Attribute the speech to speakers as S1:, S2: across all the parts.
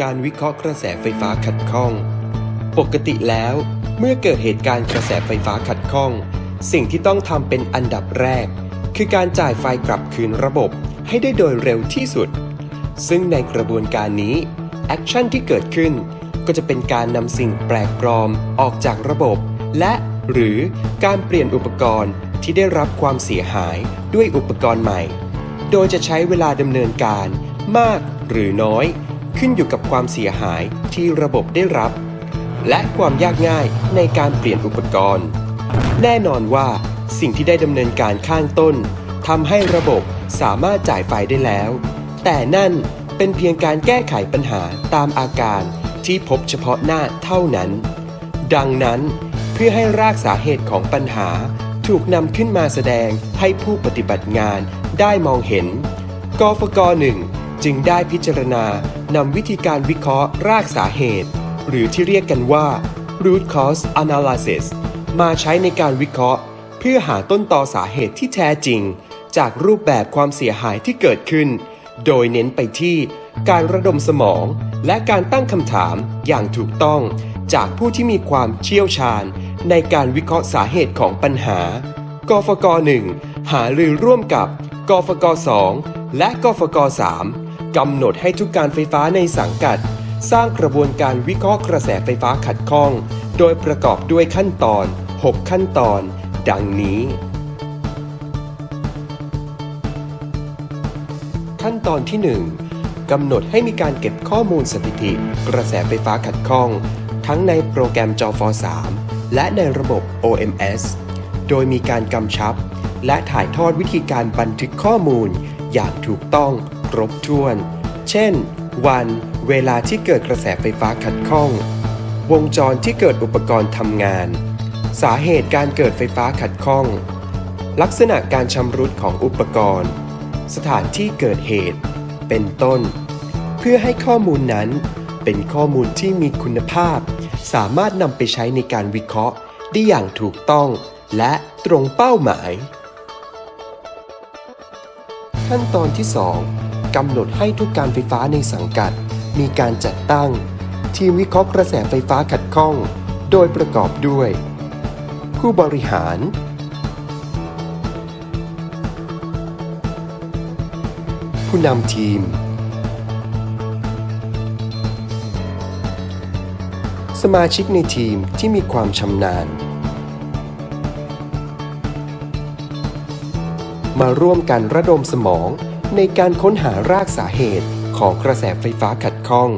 S1: การวิเคราะห์กระแสไฟฟ้าขัดข้อง ปกติแล้ว เมื่อเกิดเหตุการณ์กระแสไฟฟ้าขัดข้อง สิ่งที่ต้องทำเป็นอันดับแรก คือการจ่ายไฟกลับคืนระบบให้ได้โดยเร็วที่สุด ซึ่งในกระบวนการนี้แอคชั่นที่เกิดขึ้น ก็จะเป็นการนำสิ่งแปลกปลอมออกจากระบบ และหรือการเปลี่ยนอุปกรณ์ที่ได้รับความเสียหายด้วยอุปกรณ์ใหม่ โดยจะใช้เวลาดำเนินการมากหรือน้อย ขึ้นอยู่กับความเสียหายที่ระบบได้รับ และความยากง่ายในการเปลี่ยนอุปกรณ์ แน่นอนว่าสิ่งที่ได้ดำเนินการข้างต้นทำให้ระบบสามารถจ่ายไฟได้แล้ว แต่นั่นเป็นเพียงการแก้ไขปัญหาตามอาการที่พบเฉพาะหน้าเท่านั้น ดังนั้นเพื่อให้รากสาเหตุของปัญหาถูกนำขึ้นมาแสดงให้ผู้ปฏิบัติงานได้มองเห็น กฟกหนึ่งจึงได้พิจารณา นำวิธีการวิเคราะห์รากสาเหตุ หรือที่เรียกกันว่า root cause analysis มาใช้ในการวิเคราะห์ เพื่อหาต้นตอสาเหตุที่แท้จริง จากรูปแบบความเสียหายที่เกิดขึ้น โดยเน้นไปที่การระดมสมอง และการตั้งคำถามอย่างถูกต้อง จากผู้ที่มีความเชี่ยวชาญ ในการวิเคราะห์สาเหตุของปัญหา กฟก 1 หารือร่วมกับ กฟก 2 และกฟก 3 กำหนดให้ทุกการไฟฟ้าในสังกัด สร้างกระบวนการวิเคราะห์กระแสไฟฟ้าขัดข้อง โดยประกอบด้วยขั้นตอน 6 ขั้นตอน ดังนี้ ขั้นตอนที่ 1 กำหนดให้มีการเก็บข้อมูลสถิติ กระแสไฟฟ้าขัดข้อง ทั้งในโปรแกรมจอฟ3และในระบบ OMS โดยมีการกำชับ และถ่ายทอดวิธีการบันทึกข้อมูลอย่างถูกต้อง ครบถ้วน เช่น วัน เวลาที่เกิดกระแสไฟฟ้าขัดข้อง วงจรที่เกิดอุปกรณ์ทำงาน สาเหตุการเกิดไฟฟ้าขัดข้อง ลักษณะการชำรุดของอุปกรณ์ สถานที่เกิดเหตุ เป็นต้น เพื่อให้ข้อมูลนั้นเป็นข้อมูลที่มีคุณภาพ สามารถนำไปใช้ในการวิเคราะห์ได้อย่างถูกต้องและตรงเป้าหมาย ขั้นตอนที่ 2 กำหนดให้ทุกการไฟฟ้าในสังกัด มีการจัดตั้ง ทีมวิเคราะห์กระแสไฟฟ้าขัดข้อง โดยประกอบด้วย ผู้บริหาร ผู้นำทีม สมาชิกในทีมที่มีความชำนาญมาร่วมกันระดมสมอง ในการค้นหารากสาเหตุของกระแสไฟฟ้าขัดข้อง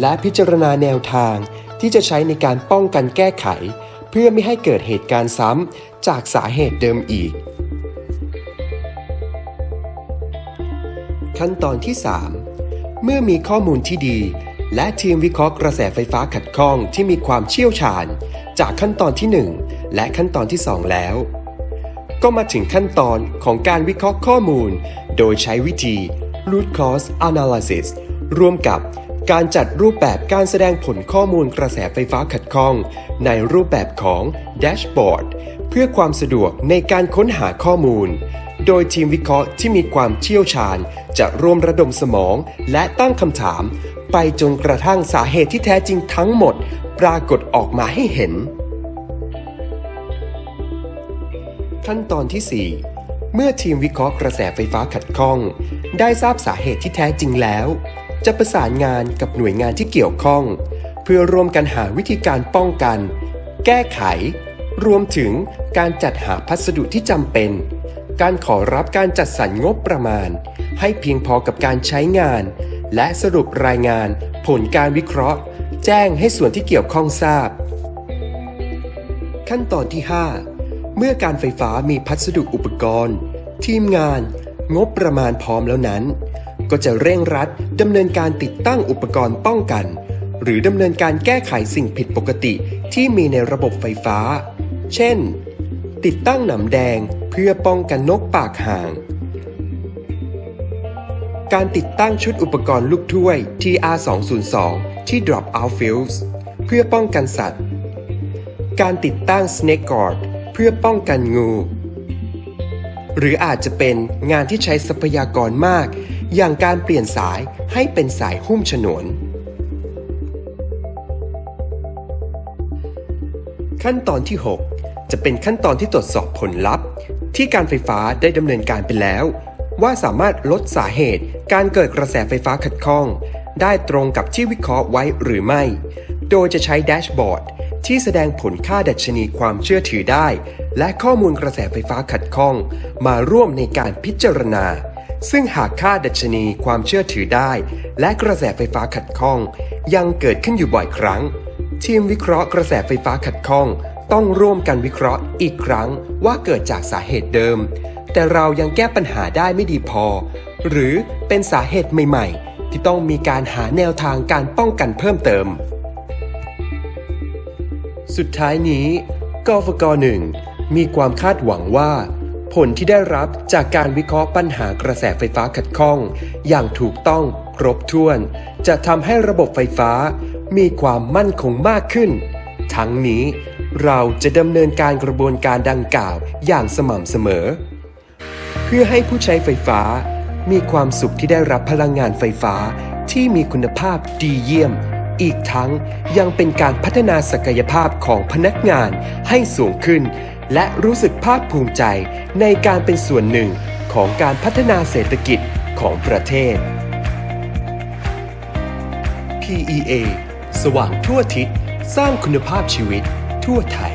S1: และพิจารณาแนวทางที่จะใช้ในการป้องกันแก้ไข เพื่อไม่ให้เกิดเหตุการณ์ซ้ำจากสาเหตุเดิมอีก ขั้นตอนที่ 3 เมื่อมีข้อมูลที่ดี และทีมวิเคราะห์กระแสไฟฟ้าขัดข้องที่มีความเชี่ยวชาญ จากขั้นตอนที่ 1 และขั้นตอนที่ 2 แล้ว ก็มาถึงขั้นตอนของการวิเคราะห์ข้อมูล โดยใช้วิธี root cause analysis ร่วมกับการจัดรูปแบบการแสดงผลข้อมูลกระแสไฟฟ้าขัดข้อง ในรูปแบบของ dashboard เพื่อความสะดวกในการค้นหาข้อมูล โดยทีมวิเคราะห์ที่มีความเชี่ยวชาญ จะร่วมระดมสมองและตั้งคำถาม ไปจนกระทั่งสาเหตุที่แท้จริงทั้งหมด ปรากฏออกมาให้เห็น ขั้นตอนที่ 4 เมื่อทีมวิเคราะห์กระแสไฟฟ้าขัดข้อง ได้ทราบสาเหตุที่แท้จริงแล้ว จะประสานงานกับหน่วยงานที่เกี่ยวข้อง เพื่อร่วมกันหาวิธีการป้องกัน แก้ไข รวมถึงการจัดหาพัสดุที่จำเป็น การขอรับการจัดสรรงบประมาณ ให้เพียงพอกับการใช้งาน และสรุปรายงาน ผลการวิเคราะห์ แจ้งให้ส่วนที่เกี่ยวข้องทราบ ขั้นตอนที่ 5 เมื่อการไฟฟ้ามีพัสดุอุปกรณ์ ทีมงาน งบประมาณพร้อมแล้วนั้น ก็จะเร่งรัดดำเนินการติดตั้งอุปกรณ์ป้องกัน หรือดำเนินการแก้ไขสิ่งผิดปกติที่มีในระบบไฟฟ้า เช่น ติดตั้งหนำแดงเพื่อป้องกันนกปากห่าง การติดตั้งชุดอุปกรณ์ลูกถ้วย TR202 ที่ Drop Out Fuse เพื่อป้องกันสัตว์ การติดตั้ง Snake Guard พื่อป้องกันงู หรืออาจจะเป็นงานที่ใช้ทรัพยากรมาก อย่างการเปลี่ยนสายให้เป็นสายหุ้มฉนวน ขั้นตอนที่ 6 จะเป็นขั้นตอนที่ตรวจสอบผลลัพธ์ ที่การไฟฟ้าได้ดำเนินการไปแล้ว ว่าสามารถลดสาเหตุการเกิดกระแสไฟฟ้าขัดข้อง ได้ตรงกับที่วิเคราะห์ไว้หรือไม่ โดยจะใช้แดชบอร์ด ที่แสดงผลค่าดัชนีความเชื่อถือได้ และข้อมูลกระแสไฟฟ้าขัดข้อง มาร่วมในการพิจารณา ซึ่งหากค่าดัชนีความเชื่อถือได้ และกระแสไฟฟ้าขัดข้อง ยังเกิดขึ้นอยู่บ่อยครั้ง ทีมวิเคราะห์กระแสไฟฟ้าขัดข้อง ต้องร่วมกันวิเคราะห์อีกครั้งว่าเกิดจากสาเหตุเดิม แต่เรายังแก้ปัญหาได้ไม่ดีพอ หรือเป็นสาเหตุใหม่ ๆ ที่ต้องมีการหาแนวทางการป้องกันเพิ่มเติม สุดท้ายนี้กฟกหนึ่งมีความคาดหวังว่า ผลที่ได้รับจากการวิเคราะห์ปัญหากระแสไฟฟ้าขัดข้อง อย่างถูกต้องครบถ้วน จะทำให้ระบบไฟฟ้า มีความมั่นคงมากขึ้น ทั้งนี้เราจะดำเนินการกระบวนการดังกล่าวอย่างสม่ำเสมอ เพื่อให้ผู้ใช้ไฟฟ้า มีความสุขที่ได้รับพลังงานไฟฟ้าที่มีคุณภาพดีเยี่ยม อีกทั้งยังเป็นการพัฒนาศักยภาพของพนักงานให้สูงขึ้น และรู้สึกภาคภูมิใจในการเป็นส่วนหนึ่งของการพัฒนาเศรษฐกิจของประเทศ PEA สว่างทั่วทิศ สร้างคุณภาพชีวิตทั่วไทย